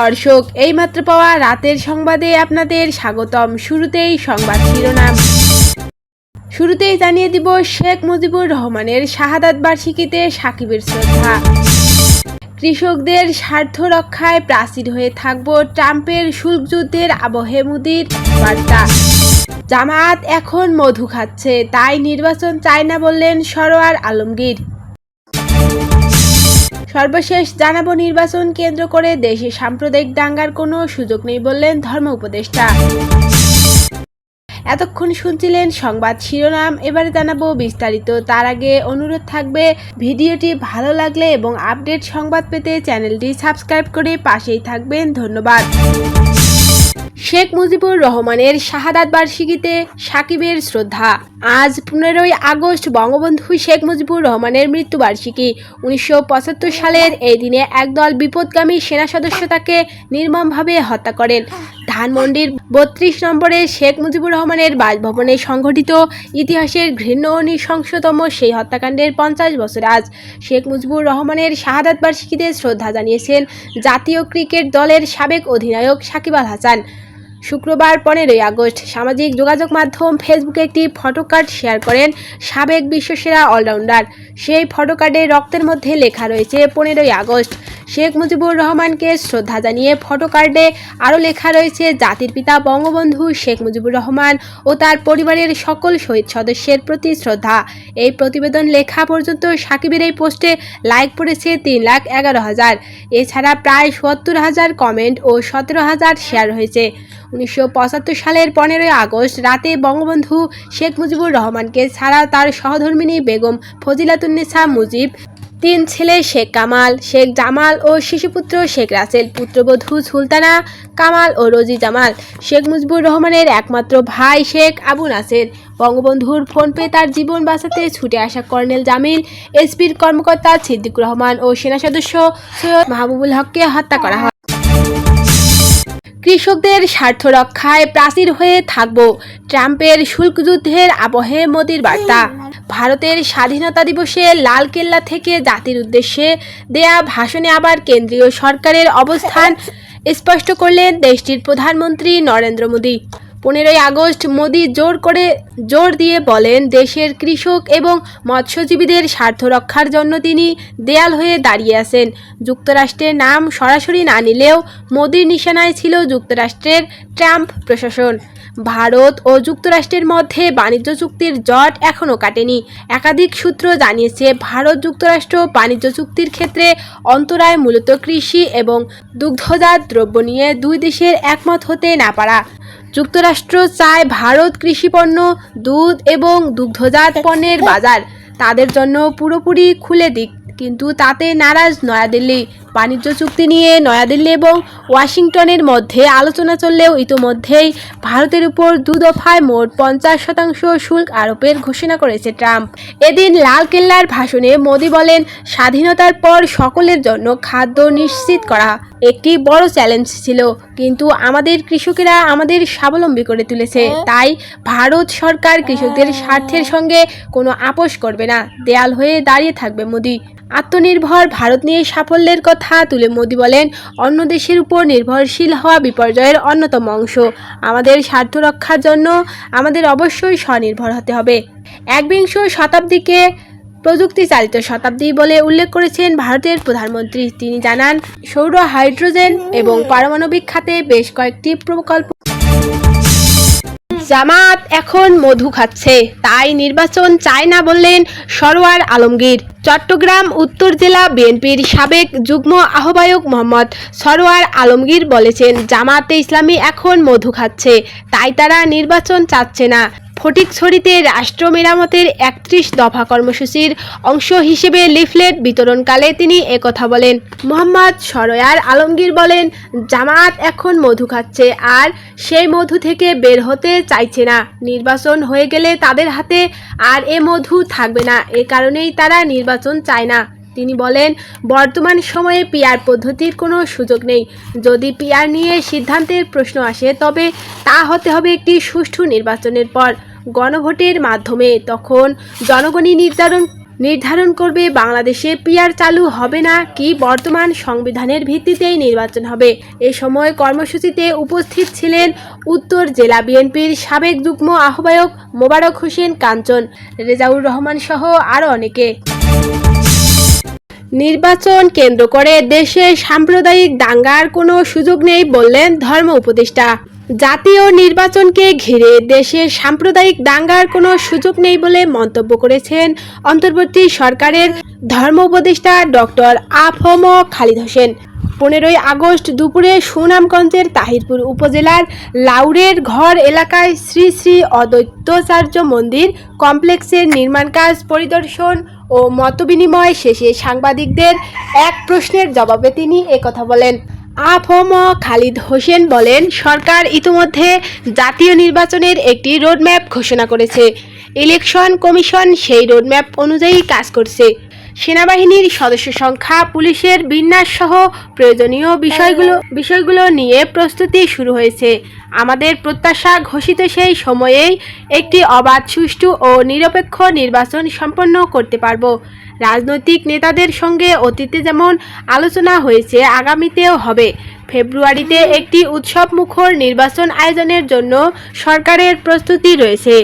দর্শক, এইমাত্র পাওয়া রাতের সংবাদে আপনাদের স্বাগতম। শুরুতেই সংবাদ শিরোনাম। শুরুতেই জানিয়ে দিব শেখ মুজিবুর রহমানের শাহাদাত বার্ষিকীতে সাকিবের শ্রদ্ধা। কৃষকদের স্বার্থ রক্ষায় প্রাচীর হয়ে থাকব ট্রাম্পের শুল্ক যুদ্ধের আবহে মুদির বার্তা। জামায়াত এখন মধু খাচ্ছে, তাই নির্বাচন চায় না বললেন সরোয়ার আলমগীর। সর্বশেষ জানাব নির্বাচন কেন্দ্র করে দেশে সাম্প্রদায়িক দাঙ্গার কোনো সুযোগ নেই বললেন ধর্ম উপদেষ্টা। এতক্ষণ শুনছিলেন সংবাদ শিরোনাম, এবারে জানাব বিস্তারিত। তার আগে অনুরোধ থাকবে, ভিডিওটি ভালো লাগলে এবং আপডেট সংবাদ পেতে চ্যানেলটি সাবস্ক্রাইব করে পাশেই থাকবেন। ধন্যবাদ। শেখ মুজিবুর রহমানের শাহাদাত বার্ষিকীতে সাকিবের শ্রদ্ধা। আজ পনেরোই আগস্ট বঙ্গবন্ধু শেখ মুজিবুর রহমানের মৃত্যুবার্ষিকী। উনিশশো পঁচাত্তর সালের এই দিনে একদল বিপদগামী সেনা সদস্য তাকে নির্মমভাবে হত্যা করেন। ধানমন্ডির বত্রিশ নম্বরে শেখ মুজিবুর রহমানের বাসভবনে সংঘটিত ইতিহাসের ঘৃণ্য ও নৃশংসতম সেই হত্যাকাণ্ডের পঞ্চাশ বছর আজ। শেখ মুজিবুর রহমানের শাহাদাত বার্ষিকীতে শ্রদ্ধা জানিয়েছেন জাতীয় ক্রিকেট দলের সাবেক অধিনায়ক সাকিব আল হাসান। শুক্রবার পনেরোই আগস্ট সামাজিক যোগাযোগ মাধ্যম ফেসবুকে একটি ফটোকার্ড শেয়ার করেন সাবেক বিশ্বসেরা অলরাউন্ডার সেই ফটোকার্ডে রক্তের মধ্যে লেখা রয়েছে পনেরোই আগস্ট। শেখ মুজিবুর রহমানকে শ্রদ্ধা জানিয়ে ফটোকার্ডে আরও লেখা রয়েছে জাতির পিতা বঙ্গবন্ধু শেখ মুজিবুর রহমান ও তার পরিবারের সকল শহীদ সদস্যের প্রতি শ্রদ্ধা। এই প্রতিবেদন লেখা পর্যন্ত সাকিবের এই পোস্টে লাইক পড়েছে তিন লাখ এগারো হাজার। এছাড়া প্রায় সত্তর হাজার কমেন্ট ও সতেরো হাজার শেয়ার হয়েছে। উনিশশো পঁচাত্তর সালের পনেরোই আগস্ট রাতে বঙ্গবন্ধু শেখ মুজিবুর রহমানকে ছাড়া তার সহধর্মিনী বেগম ফজিলাতুন্নেসা মুজিব, তিন ছেলে শেখ কামাল, শেখ জামাল ও শিশুপুত্র শেখ রাসেল, পুত্রবধূ সুলতানা কামাল ও রোজি জামাল। শেখ মুজিবুর রহমানের একমাত্র ভাই শেখ আবু নাসের। বঙ্গবন্ধুর ফোন পেয়ে তার জীবন বাঁচাতে ছুটে আসা কর্নেল জামিল, এসপির কর্মকর্তা সিদ্দিকুর রহমান ও সেনা সদস্য সৈয়দ মাহবুবুল হককে হত্যা করা হয়। কৃষকদের স্বার্থ রক্ষায় প্রাচীর হয়ে থাকব ট্রাম্পের শুল্ক যুদ্ধের আবহে মোদির বার্তা। ভারতের স্বাধীনতা দিবসে লাল কেল্লা থেকে জাতির উদ্দেশ্যে দেয়া ভাষণে আবার কেন্দ্রীয় সরকারের অবস্থান স্পষ্ট করলেন দেশটির প্রধানমন্ত্রী নরেন্দ্র মোদী। পনেরোই আগস্ট মোদি জোর করে জোর দিয়ে বলেন, দেশের কৃষক এবং মৎস্যজীবীদের স্বার্থ রক্ষার জন্য তিনি দেয়াল হয়ে দাঁড়িয়ে আছেন। যুক্তরাষ্ট্রের নাম সরাসরি না নিলেও মোদির নিশানায় ছিল যুক্তরাষ্ট্রের ট্রাম্প প্রশাসন। ভারত ও যুক্তরাষ্ট্রের মধ্যে বাণিজ্য চুক্তির জট এখনও কাটেনি। একাধিক সূত্র জানিয়েছে, ভারত যুক্তরাষ্ট্র বাণিজ্য চুক্তির ক্ষেত্রে অন্তরায় মূলত কৃষি এবং দুগ্ধজাত দ্রব্য নিয়ে দুই দেশের একমত হতে না পারা। যুক্তরাষ্ট্র চায় ভারত কৃষিপণ্য দুধ এবং দুগ্ধজাত পণ্যের বাজার। তাদের জন্য পুরোপুরি খুলে দিক, কিন্তু তাতে নারাজ নয়াদিল্লি। বাণিজ্য চুক্তি নিয়ে নয়াদিল্লি এবং ওয়াশিংটনের মধ্যে আলোচনা চললেও ইতোমধ্যেই ভারতের উপর দু দফায় মোট পঞ্চাশ শতাংশ শুল্ক আরোপের ঘোষণা করেছে ট্রাম্প। এদিন লাল কেল্লার ভাষণে মোদী বলেন, স্বাধীনতার পর সকলের জন্য খাদ্য নিশ্চিত করা একটি বড় চ্যালেঞ্জ ছিল, কিন্তু আমাদের কৃষকেরা আমাদের স্বাবলম্বী করে তুলেছে। তাই ভারত সরকার কৃষকদের স্বার্থের সঙ্গে কোনো আপোষ করবে না। দেয়াল হয়ে দাঁড়িয়ে থাকবে মোদি। আত্মনির্ভর ভারত নিয়ে সাফল্যের কথা তুলে মোদি বলেন, অন্য দেশের উপর নির্ভরশীল হওয়া বিপর্যয়ের অন্যতম অংশ। আমাদের স্বার্থ রক্ষার জন্য আমাদের অবশ্যই স্বনির্ভর হতে হবে। একবিংশ শতাব্দীকে প্রযুক্তি চালিত শতাব্দী বলে উল্লেখ করেছেন ভারতের প্রধানমন্ত্রী। তিনি জানান, সৌর হাইড্রোজেন এবং পারমাণবিক খাতে বেশ কয়েকটি প্রকল্প জামাত এখন মধু খাচ্ছে। তাই নির্বাচন চায় না বললেন সরোয়ার আলমগীর। চট্টগ্রাম, উত্তর জেলা বিএনপির সাবেক যুগ্ম আহ্বায়ক মোহাম্মদ সরোয়ার আলমগীর বলেছেন, জামাতে ইসলামী এখন মধু খাচ্ছে, তাই তারা নির্বাচন চাচ্ছে না। ফটিকছড়িতে রাষ্ট্র মেরামতের একত্রিশ দফা কর্মসূচির অংশ হিসেবে লিফলেট বিতরণকালে তিনি একথা বলেন। মোহাম্মদ সরয়ার আলমগীর বলেন, জামাত এখন মধু খাচ্ছে আর সেই মধু থেকে বের হতে চাইছে না। নির্বাচন হয়ে গেলে তাদের হাতে আর এ মধু থাকবে না। এ কারণেই তারা নির্বাচন চায় না। তিনি বলেন, বর্তমান সময়ে পিয়ার পদ্ধতির কোনো সুযোগ নেই। যদি পিয়ার নিয়ে সিদ্ধান্তের প্রশ্ন আসে, তবে তা হতে হবে একটি সুষ্ঠু নির্বাচনের পর। গণভোটের মাধ্যমে তখন জনগণই নির্ধারণ নির্ধারণ করবে বাংলাদেশে পিয়ার চালু হবে না কি বর্তমান সংবিধানের ভিত্তিতেই নির্বাচন হবে। এ সময় কর্মসূচিতে উপস্থিত ছিলেন উত্তর জেলা বিএনপির সাবেক যুগ্ম আহ্বায়ক মোবারক হোসেন কাঞ্চন, রেজাউর রহমান সহ আরও অনেকে। নির্বাচন কেন্দ্র করে দেশে সাম্প্রদায়িক দাঙ্গার কোনো সুযোগ নেই বললেন ধর্ম উপদেষ্টা। জাতীয় নির্বাচনকে ঘিরে দেশে সাম্প্রদায়িক দাঙ্গার কোনো সুযোগ নেই বলে মন্তব্য করেছেন অন্তর্বর্তী সরকারের ধর্ম উপদেষ্টা ডক্টর আফম খালিদ হোসেন। পনেরোই আগস্ট দুপুরে সুনামগঞ্জের তাহিরপুর উপজেলার লাউরের ঘর এলাকায় শ্রী শ্রী অদ্বৈতাচার্য মন্দির কমপ্লেক্সের নির্মাণ কাজ পরিদর্শন ও মতবিনিময় শেষে সাংবাদিকদের এক প্রশ্নের জবাবে তিনি একথা বলেন। আফম খালিদ হোসেন বলেন, সরকার ইতিমধ্যে জাতীয় নির্বাচনের একটি রোডম্যাপ ঘোষণা করেছে। ইলেকশন কমিশন সেই রোডম্যাপ অনুযায়ী কাজ করছে। সেনাবাহিনীর সদস্য সংখ্যা, পুলিশের বিন্যাস সহ প্রয়োজনীয় বিষয়গুলো বিষয়গুলো নিয়ে প্রস্তুতি শুরু হয়েছে। আমাদের প্রত্যাশা ঘোষিত সেই সময়েই একটি অবাধ, সুষ্ঠু ও নিরপেক্ষ নির্বাচন সম্পন্ন করতে পারব। রাজনৈতিক নেতাদের সঙ্গে অতীতে যেমন আলোচনা হয়েছে, আগামীতেও হবে। ফেব্রুয়ারিতে একটি উৎসব মুখর নির্বাচন আয়োজনের জন্য সরকারের প্রস্তুতি রয়েছে।